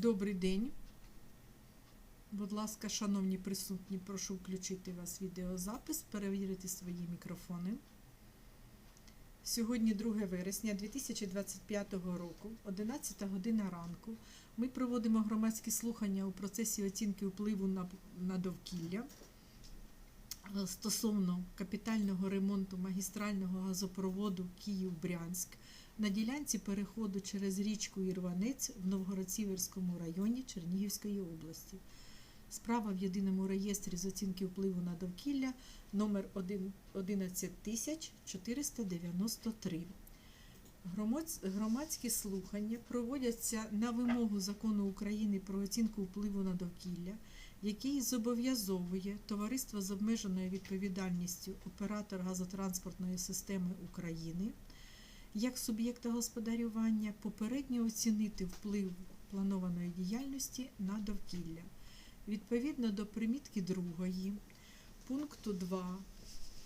Добрий день. Будь ласка, шановні присутні, прошу включити вас відеозапис, перевірити свої мікрофони. Сьогодні 2 вересня 2025 року, 11 година ранку. Ми проводимо громадські слухання у процесі оцінки впливу на, на довкілля е, стосовно капітального ремонту магістрального газопроводу Київ-Брянськ на ділянці переходу через річку Ірванець в Новгород-Сіверському районі Чернігівської області. Справа в єдиному реєстрі з оцінки впливу на довкілля номер 11493. Громадсь- Громадські слухання проводяться на вимогу закону України про оцінку впливу на довкілля, який зобов'язовує товариство з обмеженою відповідальністю оператор газотранспортної системи України як суб'єкта господарювання попередньо оцінити вплив планованої діяльності на довкілля. Відповідно до примітки 2 пункту 2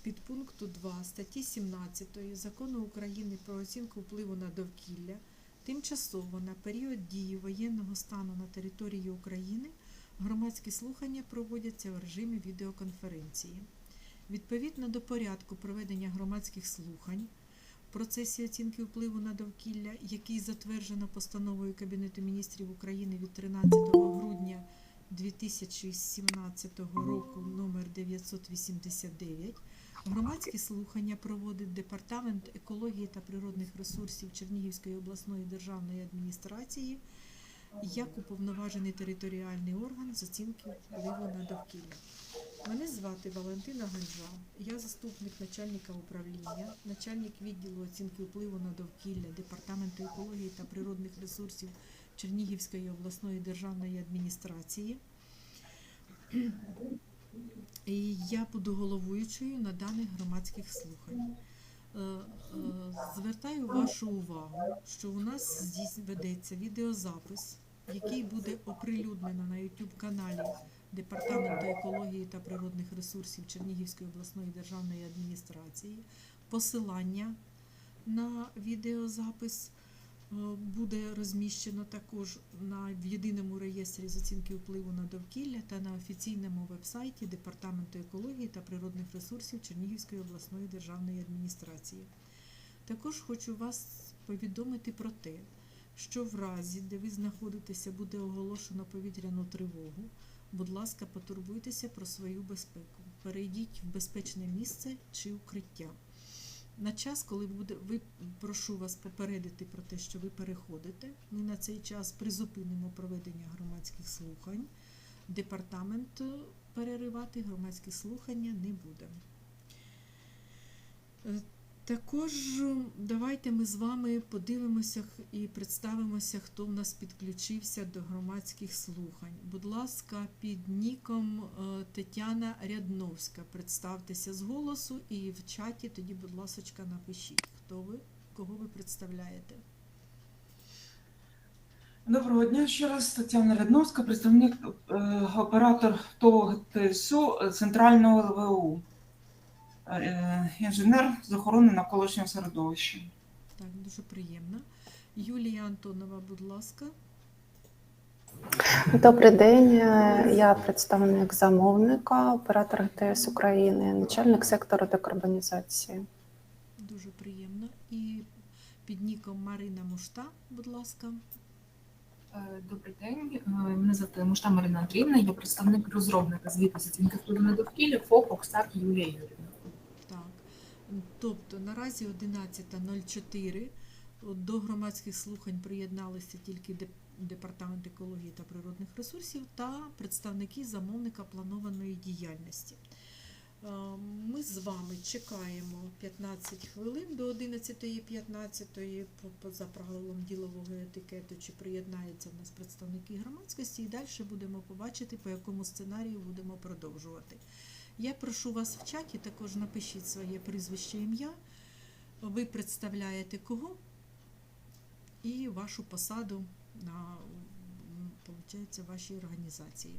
підпункту 2 статті 17 Закону України про оцінку впливу на довкілля тимчасово на період дії воєнного стану на території України громадські слухання проводяться в режимі відеоконференції. Відповідно до порядку проведення громадських слухань процесі оцінки впливу на довкілля, який затверджено постановою Кабінету міністрів України від 13 грудня 2017 року номер 989, громадські слухання проводить Департамент екології та природних ресурсів Чернігівської обласної державної адміністрації як уповноважений територіальний орган з оцінки впливу на довкілля. Мене звати Валентина Ганжа, я заступник начальника управління, начальник відділу оцінки впливу на довкілля Департаменту екології та природних ресурсів Чернігівської обласної державної адміністрації. І я буду головуючою на даних громадських слухань. Е, е, Звертаю вашу увагу, що у нас ведеться відеозапис, який буде оприлюднено на YouTube каналі Департаменту екології та природних ресурсів Чернігівської обласної державної адміністрації. Посилання на відеозапис е, буде розміщено також на в єдиному реєстрі з оцінки впливу на довкілля та на офіційному вебсайті Департаменту екології та природних ресурсів Чернігівської обласної державної адміністрації. Також хочу вас повідомити про те, що в разі, де ви знаходитеся, буде оголошено повітряну тривогу. Будь ласка, потурбуйтеся про свою безпеку. Перейдіть в безпечне місце чи укриття. На час, коли буде, ви прошу вас попередити про те, що ви переходите. Ми на цей час призупинимо проведення громадських слухань. Департамент е, переривати громадські слухання не буде. Також е, давайте ми з вами подивимося і представимося, хто в нас підключився до громадських слухань. Будь ласка, під ніком е, Тетяна Рядновська. Представтеся з голосу і в чаті тоді, будь ласка, напишіть, хто ви, кого ви представляєте. Доброго дня ще раз. Тетяна Рядновська, представник е, оператор ТОВ ТСУ Центрального ЛВУ, інженер з охорони навколишнього середовища. Так, дуже приємно. Юлія Антонова, будь ласка. Добрий день. Е, Я представник замовника, оператор ГТС України, начальник сектору декарбонізації. Дуже приємно. І під ніком Марина Мушта, будь ласка. Е, Добрий день. Е, Мене звати Мушта Марина Андріївна, я представник розробника звіту з оцінки впливу на довкілля ФОП Окстар Юлія Юрівна. Тобто наразі 11.04 до громадських слухань приєдналися тільки Департамент екології та природних ресурсів та представники замовника планованої діяльності. Е, Ми з вами чекаємо 15 хвилин до 11.15 по- по- за правилом ділового етикету, чи приєднаються в нас представники громадськості, і далі будемо побачити, по якому сценарію будемо продовжувати. Я прошу вас в чаті також напишіть своє прізвище ім'я. Ви представляєте кого і вашу посаду на м, вашій організації.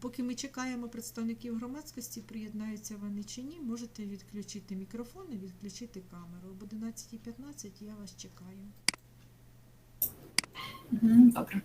Поки ми чекаємо представників громадськості, приєднаються вони чи ні, можете відключити мікрофон і відключити камеру. Об 11.15 я вас чекаю. Добре.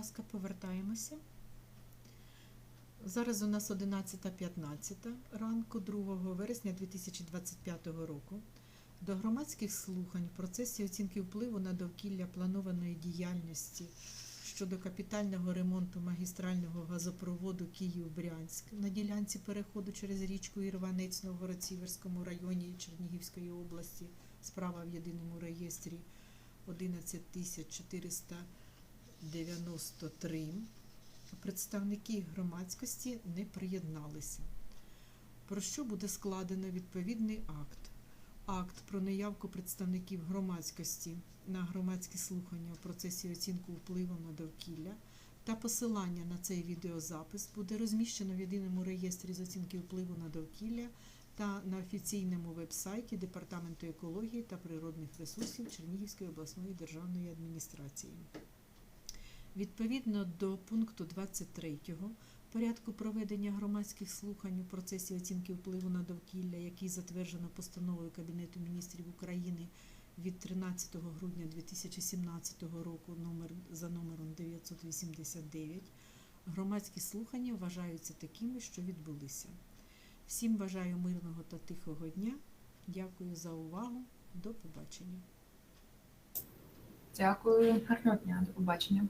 Ласка, повертаємося. Зараз у нас 11.15 ранку 2 вересня 2025 року. До громадських слухань в процесі оцінки впливу на довкілля планованої діяльності щодо капітального ремонту магістрального газопроводу Київ-Брянськ на ділянці переходу через річку Ірванець Новгород-Сіверському районі Чернігівської області. Справа в єдиному реєстрі 11493. Представники громадськості не приєдналися. Про що буде складено відповідний акт? Акт про неявку представників громадськості на громадські слухання у процесі оцінку впливу на довкілля та посилання на цей відеозапис буде розміщено в єдиному реєстрі з оцінки впливу на довкілля та на офіційному веб-сайті Департаменту екології та природних ресурсів Чернігівської обласної державної адміністрації. Відповідно до пункту 23 порядку проведення громадських слухань у процесі оцінки впливу на довкілля, який затверджено постановою Кабінету міністрів України від 13 грудня 2017 року номер, за номером 989, громадські слухання вважаються такими, що відбулися. Всім бажаю мирного та тихого дня. Дякую за увагу. До побачення. Дякую, гарного дня, до побачення.